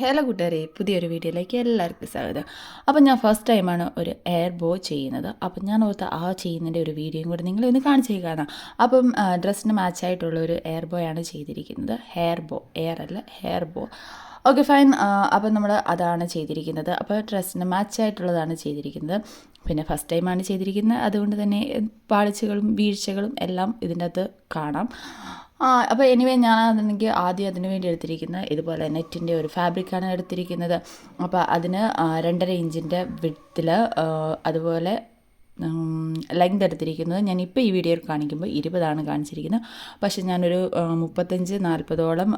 Hello കൂട്ടുകാരെ പുതിയൊരു വീഡിയോയിലേക്ക് എല്ലാവർക്കും സ്വാഗതം. അപ്പം ഞാൻ ഫസ്റ്റ് ടൈമാണ് ഒരു എയർ ബോ ചെയ്യുന്നത്. അപ്പം ഞാൻ ഓർത്ത് ആ ചെയ്യുന്നതിന്റെ ഒരു വീഡിയോയും കൂടെ നിങ്ങളെ ഒന്ന് കാണിച്ചു കാണാം അപ്പം ഡ്രസ്സിന് മാച്ചായിട്ടുള്ള ഒരു എയർ ബോയാണ് ചെയ്തിരിക്കുന്നത്. ഹെയർ ബോ എയർ അല്ല ഹെയർ ബോ ഓക്കെ ഫൈൻ അപ്പം നമ്മൾ അതാണ് ചെയ്തിരിക്കുന്നത്. അപ്പോൾ ഡ്രസ്സിന് മാച്ചായിട്ടുള്ളതാണ് ചെയ്തിരിക്കുന്നത്. പിന്നെ ഫസ്റ്റ് ടൈമാണ് ചെയ്തിരിക്കുന്നത്. അതുകൊണ്ട് തന്നെ പാളിച്ചകളും വീഴ്ചകളും എല്ലാം ഇതിന്റെ അകത്ത് കാണാം. അപ്പോൾ എനിവേ ഞാൻ അതെനിക്ക് ആദ്യം അതിന് വേണ്ടി എടുത്തിരിക്കുന്നത് ഇതുപോലെ നെറ്റിന്റെ ഒരു ഫാബ്രിക്കാണ് എടുത്തിരിക്കുന്നത്. അപ്പോൾ അതിന് രണ്ടര ഇഞ്ചിന്റെ വിത്തിൽ അതുപോലെ ലെങ്ത് എടുത്തിരിക്കുന്നത് ഇപ്പോൾ ഈ വീഡിയോയിൽ കാണിക്കുമ്പോൾ ഇരുപതാണ് കാണിച്ചിരിക്കുന്നത്. പക്ഷേ ഞാനൊരു മുപ്പത്തഞ്ച് നാൽപ്പതോളം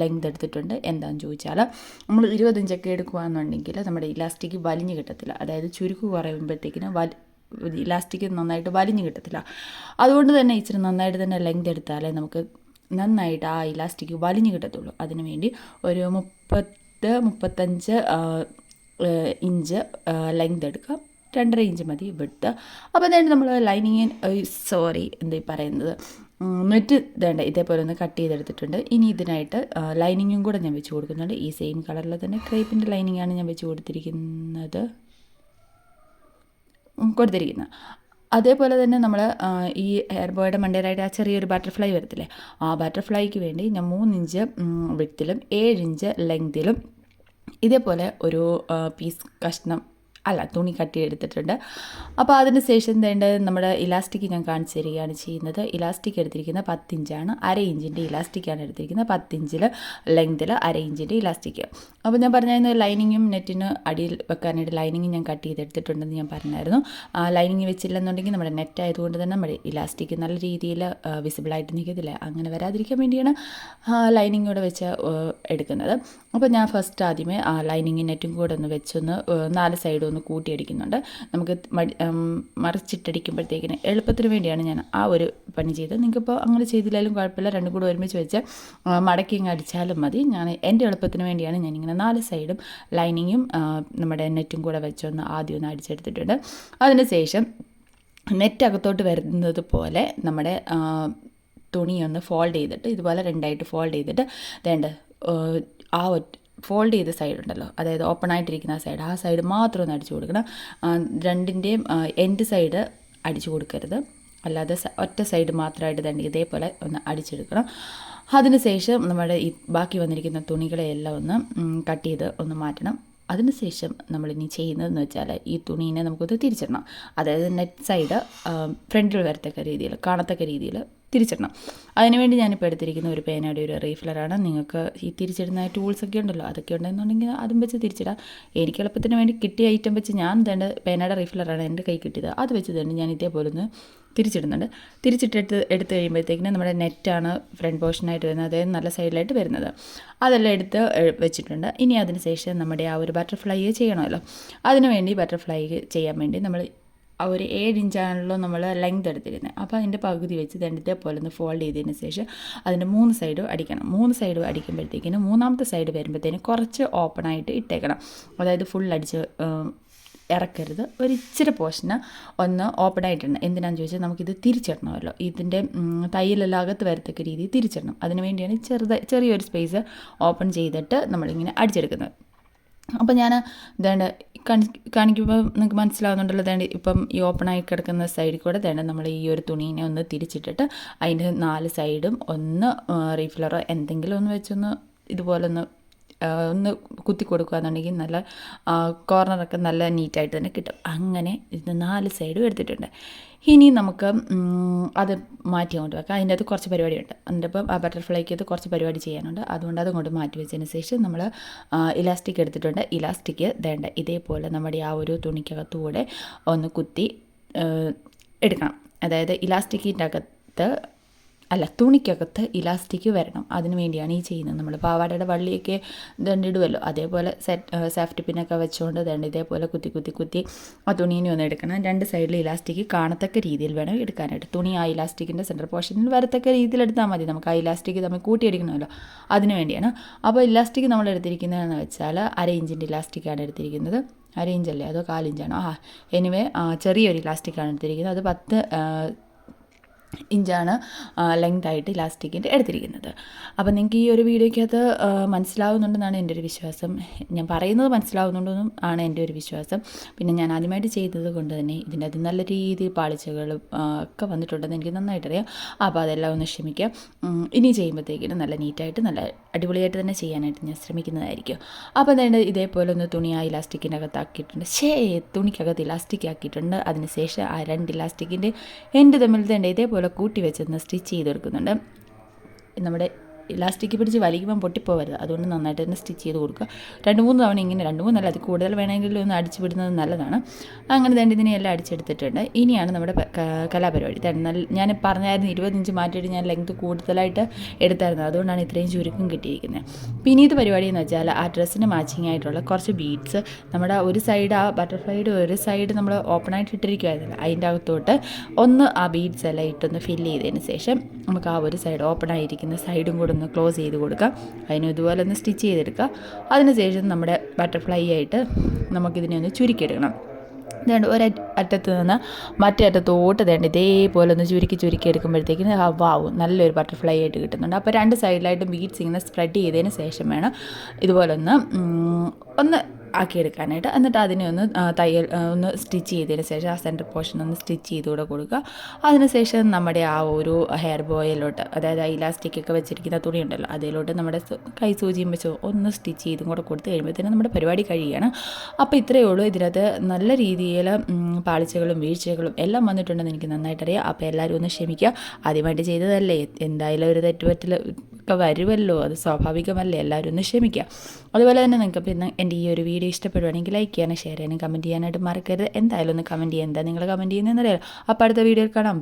ലെങ്ത് എടുത്തിട്ടുണ്ട്. എന്താണെന്ന് ചോദിച്ചാൽ നമ്മൾ ഇരുപത്തഞ്ചൊക്കെ എടുക്കുകയാണെന്നുണ്ടെങ്കിൽ നമ്മുടെ ഇലാസ്റ്റിക് വലിഞ്ഞു കിട്ടത്തില്ല. അതായത് ചുരുക്ക് കുറയുമ്പോഴത്തേക്കിന് വലി ഇലാസ്റ്റിക് നന്നായിട്ട് വലിഞ്ഞു കിട്ടത്തില്ല. അതുകൊണ്ട് തന്നെ ഇച്ചിരി നന്നായിട്ട് തന്നെ ലെങ്ത് എടുത്താലേ നമുക്ക് നന്നായിട്ട് ആ ഇലാസ്റ്റിക് വലിഞ്ഞു കിട്ടത്തുള്ളൂ. അതിന് വേണ്ടി ഒരു മുപ്പത്ത് മുപ്പത്തഞ്ച് ഇഞ്ച് ലെങ്ത് എടുക്കുക രണ്ടര ഇഞ്ച് മതി വിട്ട് അപ്പോൾ തന്നെ നമ്മൾ ലൈനിങ് സോറി എന്താ പറയുന്നത്? നെറ്റ് വേണ്ട ഇതേപോലെ ഒന്ന് കട്ട് ചെയ്തെടുത്തിട്ടുണ്ട്. ഇനി ഇതിനായിട്ട് ലൈനിങ്ങും കൂടെ ഞാൻ വെച്ച് കൊടുക്കുന്നുണ്ട്. ഈ സെയിം കളറിൽ തന്നെ ക്രേപ്പിന്റെ ലൈനിങ്ങാണ് ഞാൻ വെച്ച് കൊടുത്തിരിക്കുന്നത്. കൊടുത്തിരിക്കുന്നത് അതേപോലെ തന്നെ നമ്മൾ ഈ ഹെയർ ബോയുടെ മണ്ടേലായിട്ട് ആ ചെറിയൊരു ബട്ടർഫ്ലൈ വരത്തില്ലേ? ആ ബട്ടർഫ്ലൈക്ക് വേണ്ടി ഞാൻ മൂന്നിഞ്ച് വിട്ടിലും ഏഴിഞ്ച് ലെങ്തിലും ഇതേപോലെ ഒരു പീസ് കഷ്ണം അല്ല തുണി കട്ടി എടുത്തിട്ടുണ്ട്. അപ്പോൾ അതിന് ശേഷം വേണ്ടത് നമ്മുടെ ഇലാസ്റ്റിക് ഞാൻ കാണിച്ചു തരികയാണ് ചെയ്യുന്നത്. ഇലാസ്റ്റിക് എടുത്തിരിക്കുന്നത് പത്തിഞ്ചാണ്. അര ഇഞ്ചിന്റെ ഇലാസ്റ്റിക്കാണ് എടുത്തിരിക്കുന്നത്. പത്തിഞ്ചിൽ ലെങ്തിൽ അര ഇഞ്ചിന്റെ ഇലാസ്റ്റിക്. അപ്പോൾ ഞാൻ പറഞ്ഞായിരുന്നു ലൈനിങ്ങും നെറ്റിന് അടിയിൽ വെക്കാനായിട്ട് ലൈനിങ് ഞാൻ കട്ട് ചെയ്തെടുത്തിട്ടുണ്ടെന്ന് ഞാൻ പറഞ്ഞായിരുന്നു. ലൈനിങ് വെച്ചില്ലെന്നുണ്ടെങ്കിൽ നമ്മുടെ നെറ്റ് ആയതുകൊണ്ട് തന്നെ നമ്മുടെ ഇലാസ്റ്റിക് നല്ല രീതിയിൽ വിസിബിളായിട്ട് നിൽക്കത്തില്ല. അങ്ങനെ വരാതിരിക്കാൻ വേണ്ടിയാണ് ലൈനിങ് കൂടെ വെച്ച് എടുക്കുന്നത്. അപ്പോൾ ഞാൻ ഫസ്റ്റ് ആദ്യമേ ആ ലൈനിങ് നെറ്റും കൂടെ ഒന്ന് വെച്ചൊന്ന് നാല് സൈഡും ഒന്ന് കൂട്ടിയടിക്കുന്നുണ്ട്. നമുക്ക് മറിച്ചിട്ടടിക്കുമ്പോഴത്തേക്കിന് എളുപ്പത്തിന് വേണ്ടിയാണ് ഞാൻ ആ ഒരു പണി ചെയ്തത്. നിങ്ങൾക്കിപ്പോൾ അങ്ങനെ ചെയ്തില്ലാലും കുഴപ്പമില്ല. രണ്ടും കൂടെ ഒരുമിച്ച് വെച്ച് മടക്കി ഇങ്ങ് അടിച്ചാലും മതി. ഞാൻ എന്റെ എളുപ്പത്തിന് വേണ്ടിയാണ് ഇങ്ങനെ നാല് സൈഡും ലൈനിങ്ങും നമ്മുടെ നെറ്റും കൂടെ വെച്ചൊന്ന് ആദ്യം ഒന്ന് അടിച്ചെടുത്തിട്ടുണ്ട്. അതിന് ശേഷം നെറ്റ് അകത്തോട്ട് വരുന്നത് പോലെ നമ്മുടെ തുണിയൊന്ന് ഫോൾഡ് ചെയ്തിട്ട് ഇതുപോലെ രണ്ടായിട്ട് ഫോൾഡ് ചെയ്തിട്ട് വേണ്ട ആ ഫോൾഡ് ചെയ്ത സൈഡ് ഉണ്ടല്ലോ അതായത് ഓപ്പൺ ആയിട്ടിരിക്കുന്ന ആ സൈഡ് ആ സൈഡ് മാത്രം ഒന്ന് അടിച്ചു കൊടുക്കണം. രണ്ടിന്റെയും എൻഡ് സൈഡ് അടിച്ചു കൊടുക്കരുത്. അല്ലാതെ ഒറ്റ സൈഡ് മാത്രമായിട്ട് തന്നെ ഇതേപോലെ ഒന്ന് അടിച്ചെടുക്കണം. അതിനുശേഷം നമ്മുടെ ഈ ബാക്കി വന്നിരിക്കുന്ന തുണികളെയെല്ലാം ഒന്ന് കട്ട് ചെയ്ത് ഒന്ന് മാറ്റണം. അതിനുശേഷം നമ്മളിനി ചെയ്യുന്നതെന്ന് വെച്ചാൽ ഈ തുണീനെ നമുക്കൊന്ന് തിരിച്ചിടണം. അതായത് നെറ്റ് സൈഡ് ഫ്രണ്ടിൽ വരത്തക്ക രീതിയിൽ കാണത്തക്ക രീതിയിൽ തിരിച്ചിടണം. അതിനുവേണ്ടി ഞാനിപ്പോൾ എടുത്തിരിക്കുന്ന ഒരു പേനയുടെ ഒരു റീഫിലറാണ് നിങ്ങൾക്ക് ഈ തിരിച്ചിടുന്ന ടൂൾസൊക്കെ ഉണ്ടല്ലോ അതൊക്കെ ഉണ്ടെന്നുണ്ടെങ്കിൽ അതും വെച്ച് തിരിച്ചിടാം. എനിക്ക് എളുപ്പത്തിന് വേണ്ടി കിട്ടിയ ഐറ്റം വെച്ച് ഞാൻ തന്നെ പേനയുടെ റീഫിലറാണ് എന്റെ കൈ കിട്ടിയത്. അത് വെച്ച് തന്നെ ഞാൻ ഇതേപോലെ ഒന്ന് തിരിച്ചിടുന്നുണ്ട്. തിരിച്ചിട്ടെടുത്ത് എടുത്ത് കഴിയുമ്പോഴത്തേക്കിന് നമ്മുടെ നെറ്റാണ് ഫ്രണ്ട് പോർഷനായിട്ട് വരുന്നത്. അതായത് നല്ല സൈഡിലായിട്ട് വരുന്നത്. അതെല്ലാം എടുത്ത് വെച്ചിട്ടുണ്ട്. ഇനി അതിന് ശേഷം നമ്മുടെ ആ ഒരു ബട്ടർഫ്ലൈ ചെയ്യണമല്ലോ. അതിനുവേണ്ടി ബട്ടർഫ്ലൈ ചെയ്യാൻ വേണ്ടി നമ്മൾ ഒരു ഏഴ് ഇഞ്ചാണല്ലോ നമ്മൾ ലെങ്ത് എടുത്തിരുന്നത് അപ്പോൾ അതിന്റെ പകുതി വെച്ച് രണ്ടത്തെ പോലെ ഒന്ന് ഫോൾഡ് ചെയ്തതിന് ശേഷം അതിന്റെ മൂന്ന് സൈഡും അടിക്കണം. മൂന്ന് സൈഡും അടിക്കുമ്പോഴത്തേക്കിന് മൂന്നാമത്തെ സൈഡ് വരുമ്പോഴത്തേന് കുറച്ച് ഓപ്പൺ ആയിട്ട് ഇട്ടേക്കണം. അതായത് ഫുൾ അടിച്ച് ഇറക്കരുത്. ഒരു ഇച്ചിരി പോർഷന് ഒന്ന് ഓപ്പൺ ആയിട്ടുണ്ട് എന്തിനാണെന്ന് ചോദിച്ചാൽ നമുക്കിത് തിരിച്ചിടണമല്ലോ. ഇതിന്റെ തയ്യലെല്ലാം അകത്ത് വരത്തക്ക രീതിയിൽ തിരിച്ചിടണം. അതിന് വേണ്ടിയാണ് ചെറുത് ചെറിയൊരു സ്പേസ് ഓപ്പൺ ചെയ്തിട്ട് നമ്മളിങ്ങനെ അടിച്ചെടുക്കുന്നത്. അപ്പോൾ ഞാൻ ഇതേണ്ട കാണി കാണിക്കുമ്പോൾ നിങ്ങൾക്ക് മനസ്സിലാവുന്നുണ്ടല്ലോ ഇതേണ്ട ഇപ്പം ഈ ഓപ്പണായി കിടക്കുന്ന സൈഡിൽ കൂടെ ഇതേണ്ട നമ്മൾ ഈ ഒരു തുണീനെ ഒന്ന് തിരിച്ചിട്ടിട്ട് അതിന്റെ നാല് സൈഡും ഒന്ന് റീഫിലറോ എന്തെങ്കിലും ഒന്ന് വെച്ചൊന്ന് ഇതുപോലെ ഒന്ന് കുത്തി കൊടുക്കുകയെന്നുണ്ടെങ്കിൽ നല്ല കോർണറൊക്കെ നല്ല നീറ്റായിട്ട് തന്നെ കിട്ടും. അങ്ങനെ ഇത് നാല് സൈഡും എടുത്തിട്ടുണ്ട്. ഇനി നമുക്ക് അത് മാറ്റി കൊണ്ട് വെക്കാം. അതിന്റെ അകത്ത് കുറച്ച് പരിപാടിയുണ്ട്. അതിന്റെ ഇപ്പം ആ ബട്ടർഫ്ലൈക്ക് അത് കുറച്ച് പരിപാടി ചെയ്യാനുണ്ട്. അതുകൊണ്ട് അതുകൊണ്ട് മാറ്റി വെച്ചതിന് ശേഷം നമ്മൾ ഇലാസ്റ്റിക് എടുത്തിട്ടുണ്ട്. ഇലാസ്റ്റിക് വേണ്ട ഇതേപോലെ നമ്മുടെ ആ ഒരു തുണിക്കകത്തൂടെ ഒന്ന് കുത്തി എടുക്കണം. അതായത് ഇലാസ്റ്റിക്കിന്റെ അകത്ത് അല്ല തുണിക്കകത്ത് ഇലാസ്റ്റിക് വരണം. അതിന് വേണ്ടിയാണ് ഈ ചെയ്യുന്നത്. നമ്മൾ പാവാടയുടെ വള്ളിയൊക്കെ ദണ്ടിടുമല്ലോ അതേപോലെ സെറ്റ് സേഫ്റ്റി പിന്നൊക്കെ വെച്ചുകൊണ്ട് ദണ്ട് ഇതേപോലെ കുത്തി കുത്തി കുത്തി ആ തുണീനെ ഒന്ന് എടുക്കണം. രണ്ട് സൈഡിൽ ഇലാസ്റ്റിക് കാണത്തക്ക രീതിയിൽ വേണം എടുക്കാനായിട്ട്. തുണി ആ ഇലാസ്റ്റിക്കിന്റെ സെന്റർ പോർഷനിൽ വരത്തക്ക രീതിയിൽ എടുത്താൽ മതി. നമുക്ക് ആ ഇലാസ്റ്റിക് തമ്മിൽ കൂട്ടിയെടുക്കണമല്ലോ അതിന് വേണ്ടിയാണ്. അപ്പോൾ ഇലാസ്റ്റിക് നമ്മൾ എടുത്തിരിക്കുന്നതെന്ന് വെച്ചാൽ അര ഇഞ്ചിന്റെ ഇലാസ്റ്റിക്കാണ് എടുത്തിരിക്കുന്നത്. അര ഇഞ്ചല്ലേ? അതോ കാലിഞ്ചാണോ ആ എനിവേ ചെറിയൊരു ഇലാസ്റ്റിക്കാണ് എടുത്തിരിക്കുന്നത്. അത് പത്ത് ഇഞ്ചാണ് ലെങ്ത് ആയിട്ട് ഇലാസ്റ്റിക്കിന്റെ എടുത്തിരിക്കുന്നത്. അപ്പോൾ നിങ്ങൾക്ക് ഈ ഒരു വീഡിയോയ്ക്കകത്ത് മനസ്സിലാവുന്നുണ്ടെന്നാണ് എന്റെ ഒരു വിശ്വാസം. ഞാൻ പറയുന്നത് മനസ്സിലാവുന്നുണ്ടെന്നും ആണ് എന്റെ ഒരു വിശ്വാസം. പിന്നെ ഞാൻ ആദ്യമായിട്ട് ചെയ്തത് കൊണ്ട് തന്നെ ഇതിന്റെ അത് നല്ല രീതിയിൽ പാളിച്ചകളും ഒക്കെ വന്നിട്ടുണ്ടെന്ന് എനിക്ക് നന്നായിട്ടറിയാം. അപ്പോൾ അതെല്ലാം ഒന്ന് ക്ഷമിക്കാം. ഇനി ചെയ്യുമ്പോഴത്തേക്കിനും നല്ല നീറ്റായിട്ട് നല്ല അടിപൊളിയായിട്ട് തന്നെ ചെയ്യാനായിട്ട് ഞാൻ ശ്രമിക്കുന്നതായിരിക്കും. അപ്പോൾ അതുകൊണ്ട് ഇതേപോലെ ഒന്ന് തുണി ആ ഇലാസ്റ്റിക്കിന്റെ അകത്താക്കിയിട്ടുണ്ട്. ഷേ തുണിക്കകത്ത് ഇലാസ്റ്റിക് ആക്കിയിട്ടുണ്ട് അതിനുശേഷം ആ രണ്ട് ഇലാസ്റ്റിക്കിന്റെ എന്റെ തമ്മിൽ തന്നെ ഇതേപോലെ കൂട്ടി വെച്ചൊന്ന് സ്റ്റിച്ച് ചെയ്തെടുക്കുന്നുണ്ട്. നമ്മുടെ ഇലാസ്റ്റിക് പിടിച്ച് വലിക്കുമ്പം പൊട്ടിപ്പോവരുത്. അതുകൊണ്ട് നന്നായിട്ട് തന്നെ സ്റ്റിച്ച് ചെയ്ത് കൊടുക്കുക. രണ്ട് മൂന്ന് തവണ ഇങ്ങനെ രണ്ട് മൂന്നല്ല അത് കൂടുതൽ വേണമെങ്കിൽ ഒന്ന് അടിച്ച് വിടുന്നത് നല്ലതാണ്. അങ്ങനെ തന്നെ ഇതിനെല്ലാം അടിച്ചെടുത്തിട്ടുണ്ട്. ഇനിയാണ് നമ്മുടെ കലാപരിപാടി. നല്ല ഞാൻ പറഞ്ഞായിരുന്നു ഇരുപത്തഞ്ച് മാറ്റിയിട്ട് ഞാൻ ലെങ്ത് കൂടുതലായിട്ട് എടുത്തായിരുന്നു. അതുകൊണ്ടാണ് ഇത്രയും ചുരുക്കം കിട്ടിയിരിക്കുന്നത്. പിന്നെ ഇത് പരിപാടി എന്ന് വെച്ചാൽ ആ ഡ്രസ്സിന് മാച്ചിങ് ആയിട്ടുള്ള കുറച്ച് ബീഡ്സ് നമ്മുടെ ഒരു സൈഡ് ആ ബട്ടർഫ്ലൈയുടെ ഒരു സൈഡ് നമ്മൾ ഓപ്പൺ ആയിട്ട് ഇട്ടിരിക്കുമായിരുന്നില്ല അതിന്റെ അകത്തോട്ട് ഒന്ന് ആ ബീഡ്സ് എല്ലാം ഇട്ടൊന്ന് ഫില്ല് ചെയ്തതിന് ശേഷം നമുക്ക് ആ ഒരു സൈഡ് ഓപ്പൺ ആയിരിക്കുന്ന സൈഡും കൂടെ ഒന്ന് ക്ലോസ് ചെയ്ത് കൊടുക്കുക. അതിന് ഇതുപോലെ ഒന്ന് സ്റ്റിച്ച് ചെയ്തെടുക്കുക. അതിനുശേഷം നമ്മുടെ ബട്ടർഫ്ലൈ ആയിട്ട് നമുക്കിതിനെ ഒന്ന് ചുരുക്കിയെടുക്കണം. ഇതുകൊണ്ട് ഒരു അറ്റത്ത് നിന്ന് മറ്റേ അറ്റത്തോട്ട് തേണ്ട ഇതേപോലെ ഒന്ന് ചുരുക്കി ചുരുക്കി എടുക്കുമ്പോഴത്തേക്കിന് വാവും നല്ലൊരു ബട്ടർഫ്ലൈ ആയിട്ട് കിട്ടുന്നുണ്ട്. അപ്പോൾ രണ്ട് സൈഡിലായിട്ട് ബീറ്റ്സ് ഇങ്ങനെ സ്പ്രെഡ് ചെയ്തതിന് ശേഷം വേണം ഇതുപോലെ ഒന്ന് ഒന്ന് ആക്കിയെടുക്കാനായിട്ട്. എന്നിട്ട് അതിനെ ഒന്ന് തയ്യൽ ഒന്ന് സ്റ്റിച്ച് ചെയ്തതിന് ശേഷം ആ സെന്റർ പോർഷൻ ഒന്ന് സ്റ്റിച്ച് ചെയ്തുകൂടെ കൊടുക്കുക. അതിനുശേഷം നമ്മുടെ ആ ഒരു ഹെയർ ബോയിലോട്ട് അതായത് ഇലാസ്റ്റിക് ഒക്കെ വെച്ചിരിക്കുന്ന തുണി ഉണ്ടല്ലോ അതിലോട്ട് നമ്മുടെ കൈ സൂചിയും വെച്ച് ഒന്ന് സ്റ്റിച്ച് ചെയ്തും കൂടെ കൊടുത്ത് കഴിയുമ്പോഴത്തേനും നമ്മുടെ പരിപാടി കഴിയുകയാണ്. അപ്പോൾ ഇത്രയേ ഉള്ളൂ. ഇതിനകത്ത് നല്ല രീതിയിൽ പാളിച്ചകളും വീഴ്ചകളും എല്ലാം വന്നിട്ടുണ്ടെന്ന് എനിക്ക് നന്നായിട്ടറിയാം. അപ്പോൾ എല്ലാവരും ഒന്ന് ക്ഷമിക്കുക. ആദ്യമായിട്ട് ചെയ്തതല്ലേ? എന്തായാലും ഒരു തെറ്റുപറ്റൽ ഒക്കെ വരുമല്ലോ അത് സ്വാഭാവികമല്ലേ? എല്ലാവരും ഒന്ന് ക്ഷമിക്കുക. അതുപോലെ തന്നെ നിങ്ങൾക്ക് പിന്നെ എന്റെ ഈ ഒരു വീഡിയോ ഇഷ്ടപ്പെടുവാണെങ്കിൽ ലൈക്ക് ചെയ്യാനും ഷെയർ ചെയ്യാനും കമന്റ് ചെയ്യാനായിട്ട് മറക്കരുത്. എന്തായാലും ഒന്ന് കമന്റ് ചെയ്യാൻ എന്താ നിങ്ങൾ കമന്റ് ചെയ്യുന്നതെന്നറിയാലോ അപ്പോൾ അടുത്ത വീഡിയോയിൽ കാണാം.